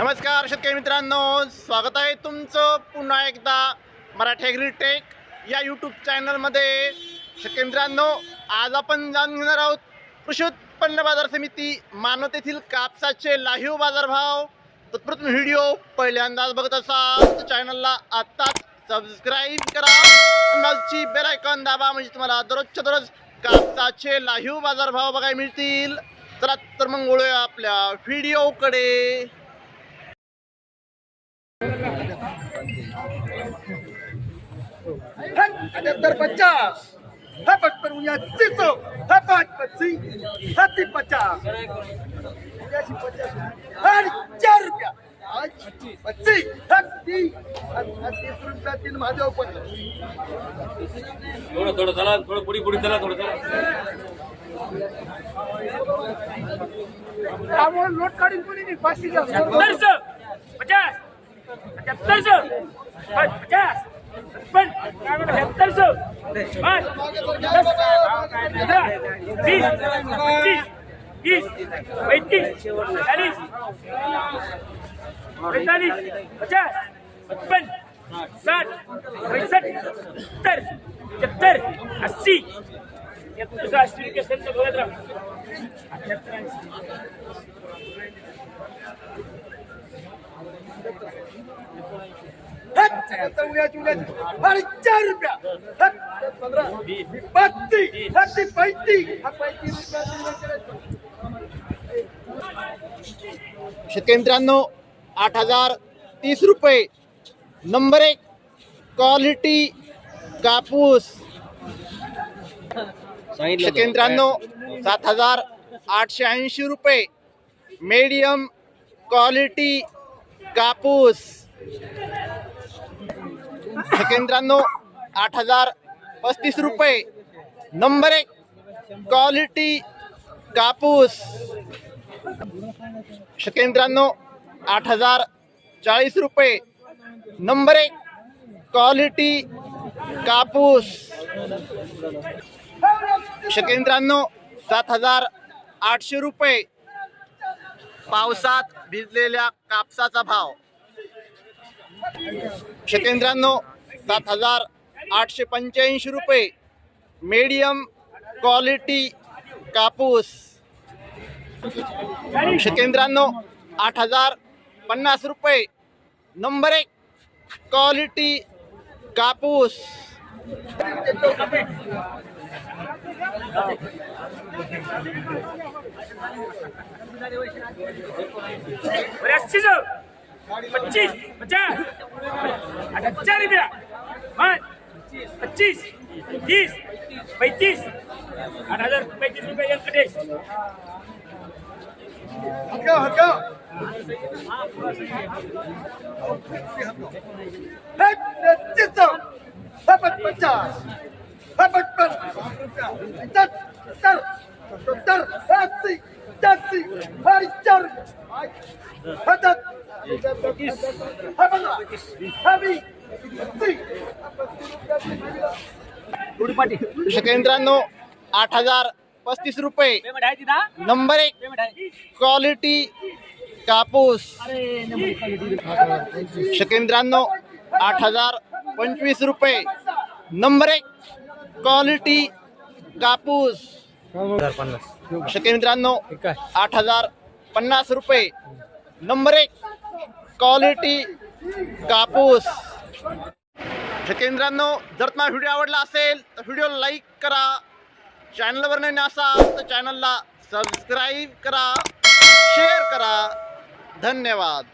नमस्कार शेतकरी मित्रांनो. स्वागत आहे तुमचं पुन्हा एकदा मराठी ॲग्रीटेक या यूट्यूब चॅनलमध्ये शेतकरी मित्रांनो आज आपण जाणून घेणार आहोत कृषी उत्पन्न बाजार समिती मानवत येथील कापसाचे लाहीव बाजारभाव. तत्प्रथम व्हिडिओ पहिल्यांदाच बघत असाल तर चॅनलला आत्ताच सबस्क्राईब करा. बेल बेलायकॉन दाबा म्हणजे तुम्हाला दररोजच्या दररोज कापसाचे लाहीव बाजारभाव बघायला मिळतील. चला तर मग ओळूया आपल्या व्हिडिओकडे अठहत्तर पचास हा पचपन उन्यासी सौ हा पाँच पच्चीस हा तीन पचास उन्यासी पचास हा चार रुपया आज पच्चीस हा तीस रुपया तीन महादेव पण थोडं थोडं चला थोडं पुढे पुढे चला थोडं चला. त्यामुळे नोट काढून कोणी नाही? पाचशे पचास. सत्तरशे पचास पण सत्तरशे पाच दस पंधरा वीस पंचवीस तीस पैतीस चाळीस पैतालीस पचास पचपन साठ पैसष्ट सत्तर सत्तर अस्सी सत्तर अस्सी रुपये संत बघत राहा अठ्याहत्तर ऐंशी उन्याची उन्याची आणि चार रुपया। पंधरा पस्तीस पैतीस। पैतीस शेतकरी मित्रांनो आठ हज़ार तीस रुपये नंबर एक क्वालिटी कापूस. शेतकरी मित्रांनो सात हज़ार आठशे ऐंशी रुपये मीडियम क्वालिटी कापूस. सेकंद्रांनो आठ हजार पस्तीस रुपये. नंबर एक क्वालिटी कापूस. शकेंद्रांनो आठ हजार चाळीस रुपये. नंबर एक क्वालिटी कापूस. शकेंद्रांनो सात हजार आठशे रुपये. पावसात भिजलेल्या कापसाचा भाव. शकेंद्रांनो सात हजार आठशे पंच्याऐंशी रुपये. मीडियम क्वालिटी कापूस. केंद्रांनो आठ हजार पन्नास रुपये. नंबर एक क्वालिटी कापूस. पच्चीस पचास रुपया. पच्चीस तीस पैंतीस आठ हजार पैंतीस रुपये व्यंकटेश हटका हटका पच्चीस सौ पचास पचपन सत्तर सत्तर अस्सी अस्सी हर चार पचहत्तर पंद्रह बीस। शेतकरी मित्रांनो आठ हजार पस्तीस रुपये. नंबर एक क्वालिटी कापूस. शेतकरी मित्रांनो आठ हजार पंचवीस रुपये. नंबर एक क्वालिटी कापूस. शेतकरी मित्रांनो आठ हजार पन्नास रुपये. नंबर एक क्वालिटी कापूस. शेतकरी जर तुम्हाला व्हिडिओ आवडला असेल तर व्हिडिओला लाईक करा. चॅनलवर नाही असाल तर चॅनलला सबस्क्राईब करा शेअर करा. धन्यवाद.